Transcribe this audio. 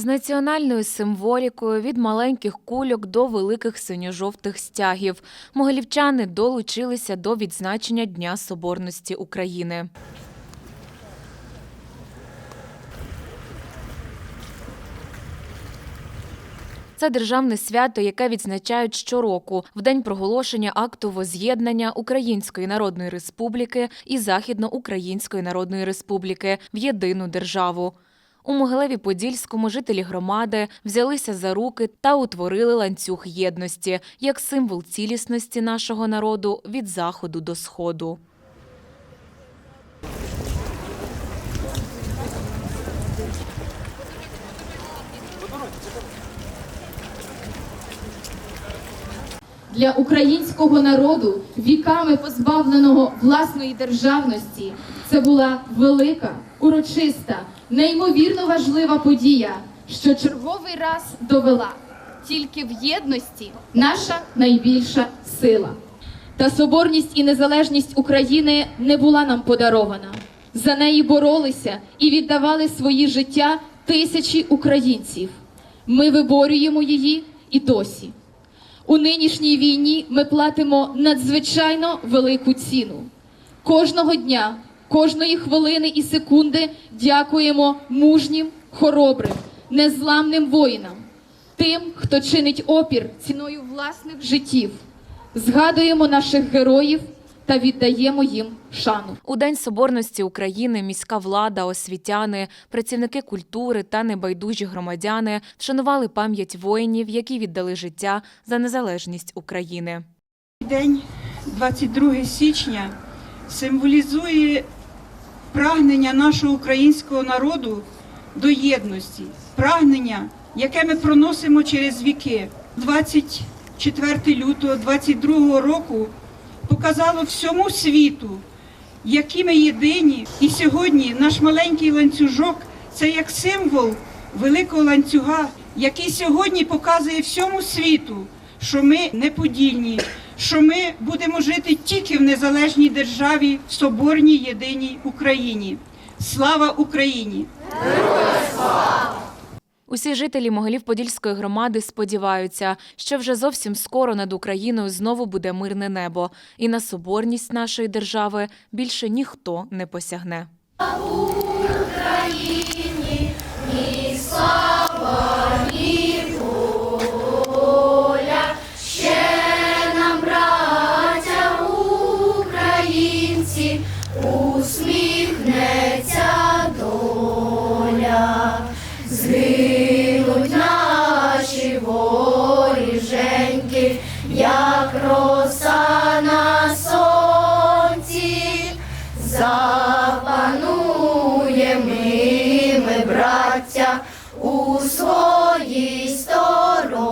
З національною символікою від маленьких кульок до великих синьо-жовтих стягів могилівчани долучилися до відзначення Дня Соборності України. Це державне свято, яке відзначають щороку в день проголошення акту воз'єднання Української Народної Республіки і Західноукраїнської Народної Республіки в єдину державу. У Могилеві Подільському жителі громади взялися за руки та утворили ланцюг єдності як символ цілісності нашого народу від заходу до сходу. Для українського народу, віками позбавленого власної державності, це була велика, урочиста, неймовірно важлива подія, що черговий раз довела тільки в єдності наша найбільша сила. Та соборність і незалежність України не була нам подарована. За неї боролися і віддавали свої життя тисячі українців. Ми виборюємо її і досі. У нинішній війні ми платимо надзвичайно велику ціну. Кожного дня, кожної хвилини і секунди дякуємо мужнім, хоробрим, незламним воїнам, тим, хто чинить опір ціною власних життів. Згадуємо наших героїв та віддаємо їм шану. У День Соборності України міська влада, освітяни, працівники культури та небайдужі громадяни вшанували пам'ять воїнів, які віддали життя за незалежність України. День 22 січня символізує прагнення нашого українського народу до єдності, прагнення, яке ми проносимо через віки. 24 лютого 22 року показало всьому світу, які ми єдині. І сьогодні наш маленький ланцюжок це як символ великого ланцюга, який сьогодні показує всьому світу, що ми неподільні, що ми будемо жити тільки в незалежній державі, в соборній єдиній Україні. Слава Україні! Усі жителі Могилів-Подільської громади сподіваються, що вже зовсім скоро над Україною знову буде мирне небо, і на соборність нашої держави більше ніхто не посягне. Усміхнеться доля, згинуть наші воріженьки, як роса на сонці, запанує ми, браття, у своїй сторонці.